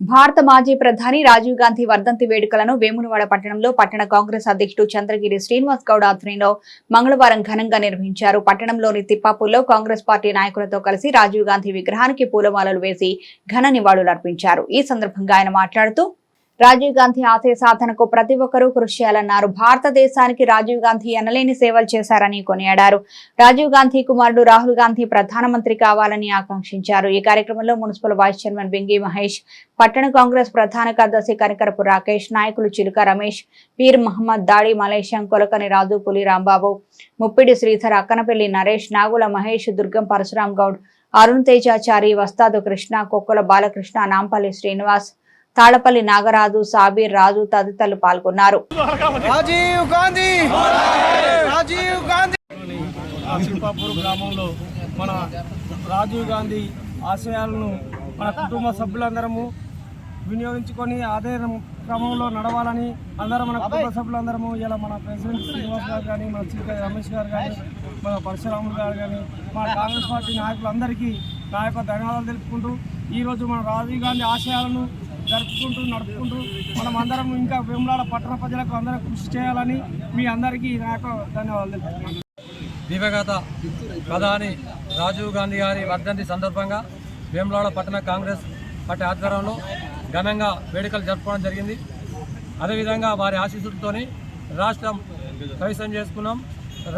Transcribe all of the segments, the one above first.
భారత మాజీ ప్రధాని రాజీవ్ గాంధీ వర్ధంతి వేడుకలను వేములవాడ పట్టణంలో పట్టణ కాంగ్రెస్ అధ్యక్షుడు చంద్రగిరి శ్రీనివాస్ గౌడ్ ఆధ్వర్యంలో మంగళవారం ఘనంగా నిర్వహించారు. పట్టణంలోని తిప్పాపూర్లో కాంగ్రెస్ పార్టీ నాయకులతో కలిసి రాజీవ్ గాంధీ విగ్రహానికి పూలమాలలు వేసి ఘన నివాళులర్పించారు ఈ సందర్భంగా ఆయన మాట్లాడుతూ రాజీవ్ గాంధీ ఆశయ సాధనకు ప్రతి ఒక్కరూ కృషి చేయాలన్నారు. భారతదేశానికి రాజీవ్ గాంధీ ఎనలేని సేవలు చేశారని కొనియాడారు. రాజీవ్ గాంధీ కుమారుడు రాహుల్ గాంధీ ప్రధానమంత్రి కావాలని ఆకాంక్షించారు. ఈ కార్యక్రమంలో municipal vice chairman Bingi Mahesh పట్టణ కాంగ్రెస్ ప్రధాన కార్యదర్శి కనికరపు రాకేష్ నాయకులు చిలుక రమేష్ పీర్ మహమ్మద్ దాడి మలేషియం కొలకని రాజు పులి రాంబాబు ముప్పిడి శ్రీధర్ అక్కనపల్లి నరేష్ నాగుల మహేష్ దుర్గం పరశురాం గౌడ్ అరుణ్ తేజాచారి వస్తాదు కృష్ణ కొక్కుల బాలకృష్ణ నాంపల్లి శ్రీనివాస్ తాళపల్లి నాగరాజు సాబీర్ రాజు తదితరులు పాల్గొన్నారు. గ్రామంలో మన రాజీవ్ గాంధీ ఆశయాలను మన కుటుంబ సభ్యులందరము వినియోగించుకొని అదే క్రమంలో నడవాలని అందరం మన కుటుంబ సభ్యులందరము ఇలా మన ప్రెసిడెంట్ శ్రీనివాస్ గారు కానీ మన చిల్క రమేష్ గారు కానీ మన పరశురాములు గారు కానీ మన కాంగ్రెస్ పార్టీ నాయకులందరికీ నా యొక్క ధన్యవాదాలు తెలుపుకుంటూ ఈరోజు మన రాజీవ్ గాంధీ ఆశయాలను జరుపుకుంటూ నడుపుకుంటూ మనం అందరం ఇంకా వేములాడ పట్టణ ప్రజలకు అందరం కృషి చేయాలని మీ అందరికీ నా యొక్క ధన్యవాదాలు దివ్యగత ప్రధాని రాజీవ్ గాంధీ గారి వర్ధంతి సందర్భంగా వేములాడ పట్టణ కాంగ్రెస్ పార్టీ ఆధ్వర్యంలో ఘనంగా వేడుకలు జరుపుకోవడం జరిగింది. అదేవిధంగా వారి ఆశీస్సులతోని రాష్ట్రం కవిసం చేసుకున్నాం.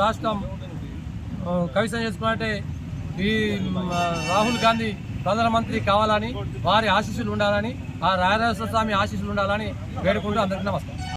రాష్ట్రం కవిసం చేసుకున్నట్టే ఈ రాహుల్ గాంధీ ప్రధానమంత్రి కావాలని వారి ఆశీస్సులు ఉండాలని ఆ రాజరాజస్వామి ఆశీస్సులు ఉండాలని వేడుకుంటూ అందరికీ నమస్కారం.